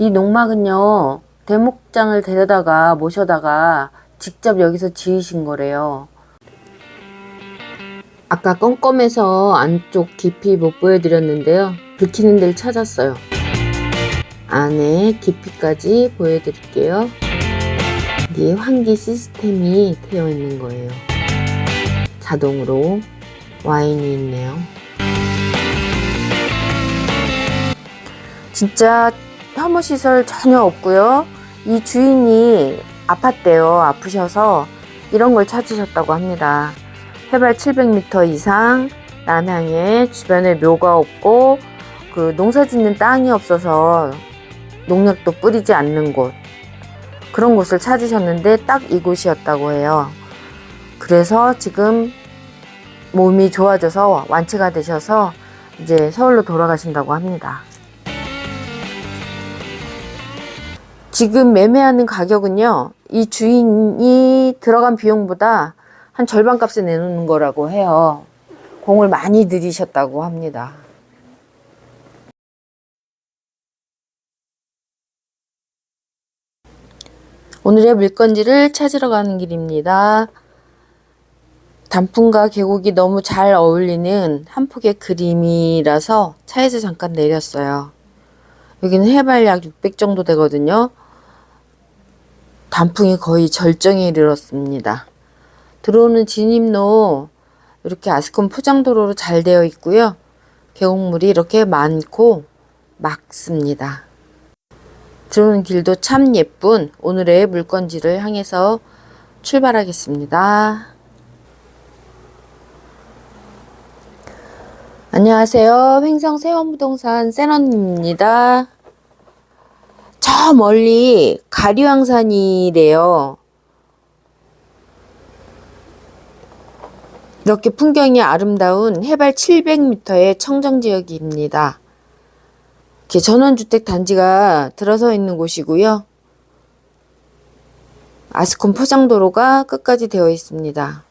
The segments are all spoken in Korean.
이 농막은요, 대목장을 데려다가 모셔다가 직접 여기서 지으신 거래요. 아까 껌껌해서 안쪽 깊이 못 보여드렸는데요. 불 켜는 데를 찾았어요. 안에 깊이까지 보여드릴게요. 여기 환기 시스템이 되어 있는 거예요. 자동으로 와인이 있네요. 진짜 혐오 시설 전혀 없고요. 이 주인이 아팠대요. 아프셔서 이런 걸 찾으셨다고 합니다. 해발 700m 이상 남향에 주변에 묘가 없고 그 농사 짓는 땅이 없어서 농약도 뿌리지 않는 곳 그런 곳을 찾으셨는데 딱 이곳이었다고 해요. 그래서 지금 몸이 좋아져서 완치가 되셔서 이제 서울로 돌아가신다고 합니다. 지금 매매하는 가격은요, 이 주인이 들어간 비용보다 한 절반 값에 내놓는 거라고 해요. 공을 많이 들이셨다고 합니다. 오늘의 물건지를 찾으러 가는 길입니다. 단풍과 계곡이 너무 잘 어울리는 한 폭의 그림이라서 차에서 잠깐 내렸어요. 여기는 해발 약 600 정도 되거든요. 단풍이 거의 절정에 이르렀습니다. 들어오는 진입로 이렇게 아스콘 포장도로로 잘 되어 있고요. 계곡물이 이렇게 많고 맑습니다. 들어오는 길도 참 예쁜 오늘의 물건지를 향해서 출발하겠습니다. 안녕하세요. 횡성 세원부동산 세넌입니다. 저 멀리 가류항산이래요. 이렇게 풍경이 아름다운 해발 700m의 청정지역입니다. 이렇게 전원주택 단지가 들어서 있는 곳이고요. 아스콘 포장도로가 끝까지 되어 있습니다.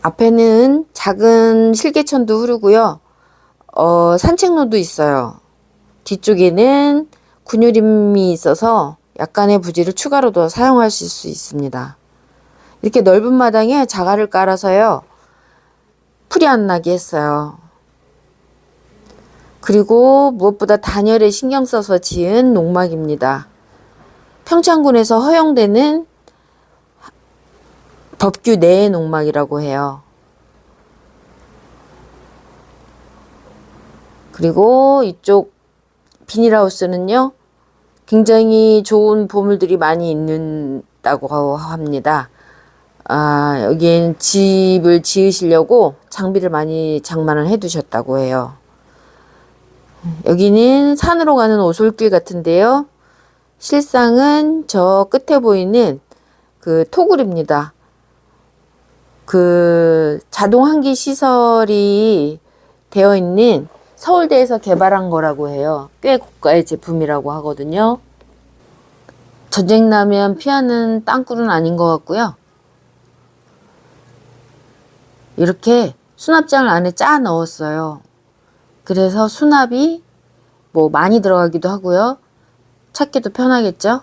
앞에는 작은 실개천도 흐르고요. 어, 산책로도 있어요. 뒤쪽에는 군유림이 있어서 약간의 부지를 추가로 더 사용하실 수 있습니다. 이렇게 넓은 마당에 자갈을 깔아서요. 풀이 안 나게 했어요. 그리고 무엇보다 단열에 신경 써서 지은 농막입니다. 평창군에서 허용되는 법규 내의 농막이라고 해요. 그리고 이쪽 비닐하우스는요, 굉장히 좋은 보물들이 많이 있는다고 합니다. 아, 여기엔 집을 지으시려고 장비를 많이 장만을 해 두셨다고 해요. 여기는 산으로 가는 오솔길 같은데요. 실상은 저 끝에 보이는 그 토굴입니다. 그 자동 환기 시설이 되어 있는 서울대에서 개발한 거라고 해요. 꽤 고가의 제품이라고 하거든요. 전쟁 나면 피하는 땅굴은 아닌 것 같고요. 이렇게 수납장을 안에 짜 넣었어요. 그래서 수납이 뭐 많이 들어가기도 하고요. 찾기도 편하겠죠?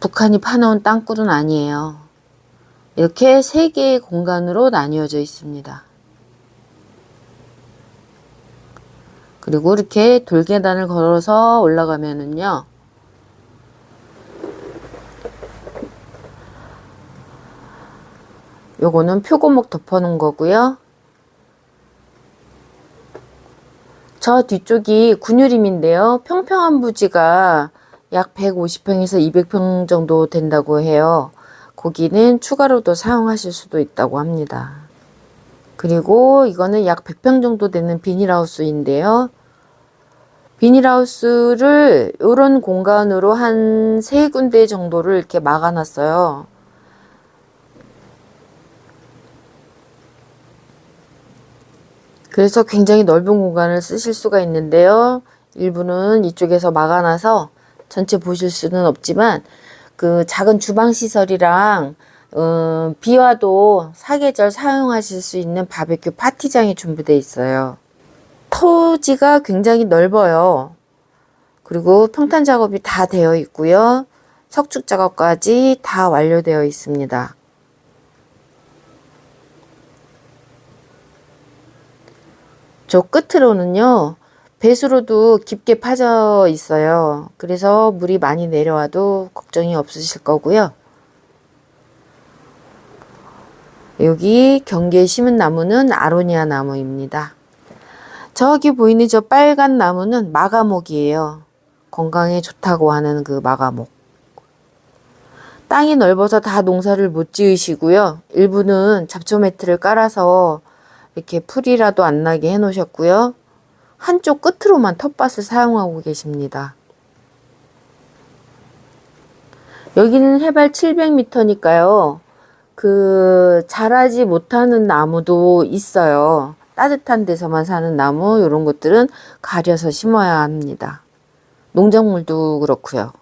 북한이 파놓은 땅굴은 아니에요. 이렇게 세 개의 공간으로 나뉘어져 있습니다. 그리고 이렇게 돌계단을 걸어서 올라가면은요. 요거는 표고목 덮어놓은 거고요. 저 뒤쪽이 군유림인데요. 평평한 부지가 약 150평에서 200평 정도 된다고 해요. 거기는 추가로도 사용하실 수도 있다고 합니다. 그리고 이거는 약 100평 정도 되는 비닐하우스인데요. 비닐하우스를 이런 공간으로 한 세 군데 정도를 이렇게 막아놨어요. 그래서 굉장히 넓은 공간을 쓰실 수가 있는데요. 일부는 이쪽에서 막아놔서 전체 보실 수는 없지만 그 작은 주방 시설이랑 음, 비와도 사계절 사용하실 수 있는 바베큐 파티장이 준비되어 있어요. 토지가 굉장히 넓어요. 그리고 평탄 작업이 다 되어 있고요. 석축 작업까지 다 완료되어 있습니다. 저 끝으로는요, 배수로도 깊게 파져 있어요. 그래서 물이 많이 내려와도 걱정이 없으실 거고요. 여기 경계에 심은 나무는 아로니아 나무입니다. 저기 보이는 저 빨간 나무는 마가목이에요. 건강에 좋다고 하는 그 마가목. 땅이 넓어서 다 농사를 못 지으시고요. 일부는 잡초 매트를 깔아서 이렇게 풀이라도 안 나게 해 놓으셨고요. 한쪽 끝으로만 텃밭을 사용하고 계십니다. 여기는 해발 700m니까요. 그 자라지 못하는 나무도 있어요. 따뜻한 데서만 사는 나무 이런 것들은 가려서 심어야 합니다. 농작물도 그렇고요.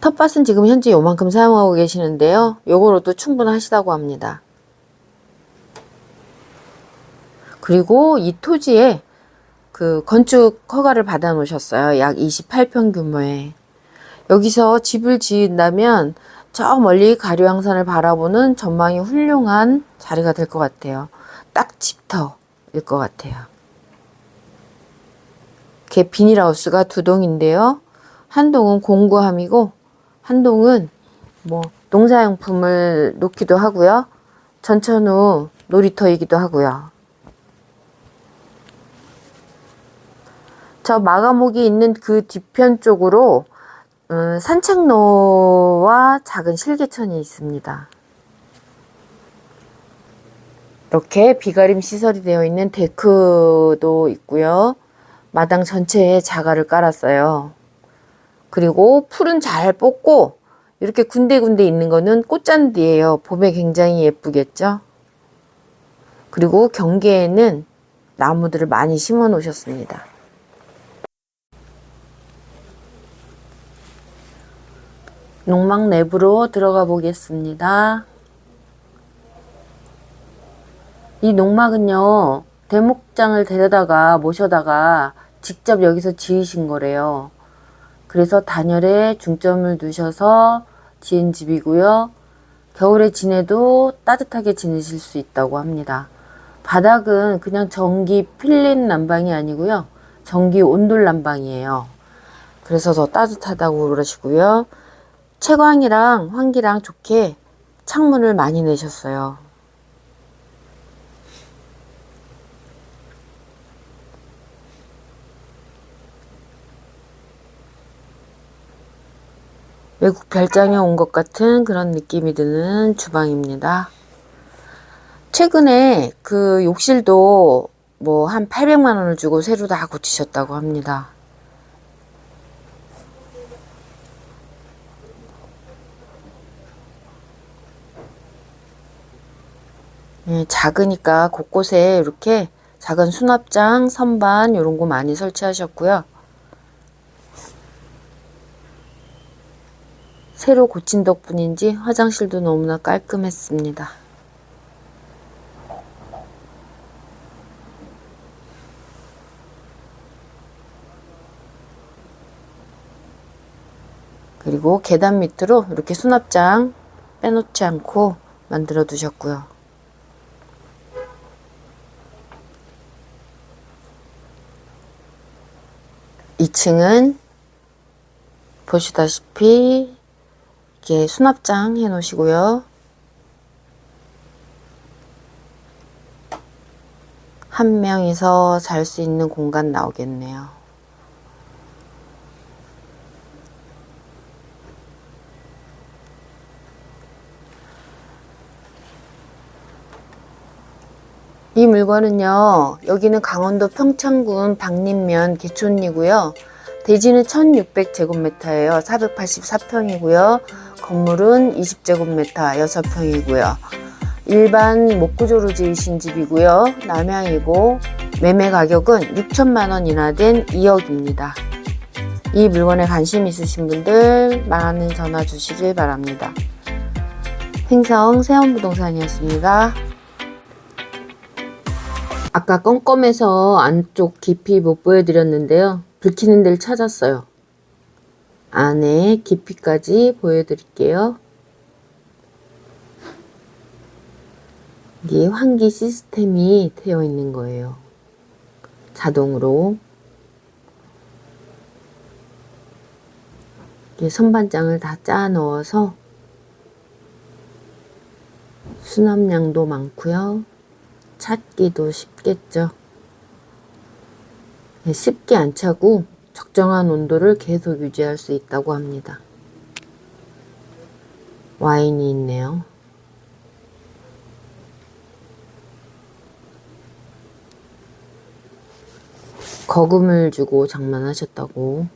텃밭은 지금 현재 요만큼 사용하고 계시는데요. 요거로도 충분하시다고 합니다. 그리고 이 토지에 그 건축 허가를 받아 놓으셨어요. 약 28평 규모의. 여기서 집을 지은다면 저 멀리 가류항산을 바라보는 전망이 훌륭한 자리가 될 것 같아요. 딱 집터일 것 같아요. 개 비닐하우스가 두 동인데요. 한 동은 공구함이고 한 동은 뭐 농사용품을 놓기도 하고요. 전천후 놀이터이기도 하고요. 저 마가목이 있는 그 뒤편 쪽으로 음, 산책로와 작은 실개천이 있습니다. 이렇게 비가림 시설이 되어 있는 데크도 있고요. 마당 전체에 자갈을 깔았어요. 그리고 풀은 잘 뽑고 이렇게 군데군데 있는 거는 꽃잔디예요. 봄에 굉장히 예쁘겠죠? 그리고 경계에는 나무들을 많이 심어 놓으셨습니다. 농막 내부로 들어가 보겠습니다. 이 농막은요, 대목장을 데려다가 모셔다가 직접 여기서 지으신 거래요. 그래서 단열에 중점을 두셔서 지은 집이고요. 겨울에 지내도 따뜻하게 지내실 수 있다고 합니다. 바닥은 그냥 전기 필름 난방이 아니고요. 전기 온돌 난방이에요. 그래서 더 따뜻하다고 그러시고요. 채광이랑 환기랑 좋게 창문을 많이 내셨어요. 외국 별장에 온 것 같은 그런 느낌이 드는 주방입니다. 최근에 그 욕실도 뭐 한 800만 원을 주고 새로 다 고치셨다고 합니다. 작으니까 곳곳에 이렇게 작은 수납장, 선반 이런 거 많이 설치하셨고요. 새로 고친 덕분인지 화장실도 너무나 깔끔했습니다. 그리고 계단 밑으로 이렇게 수납장 빼놓지 않고 만들어 두셨고요. 2층은 보시다시피 이렇게 수납장 해 놓으시고요. 한 명이서 잘 수 있는 공간 나오겠네요. 이 물건은요, 여기는 강원도 평창군 박림면 개촌이고요. 대지는 1600제곱미터예요. 484평이고요. 건물은 20제곱미터 6평이고요. 일반 목구조로 지으신 집이고요. 남향이고 매매 가격은 6천만 원 이나 된 2억입니다. 이 물건에 관심 있으신 분들 많은 전화 주시길 바랍니다. 행성 세원부동산이었습니다. 아까 껌껌해서 안쪽 깊이 못 보여드렸는데요. 불키는 데를 찾았어요. 안에 깊이까지 보여드릴게요. 이게 환기 시스템이 되어 있는 거예요. 자동으로. 이게 선반장을 다 짜 넣어서 수납량도 많고요. 찾기도 쉽겠죠. 네, 습기 안 차고 적정한 온도를 계속 유지할 수 있다고 합니다. 와인이 있네요. 거금을 주고 장만하셨다고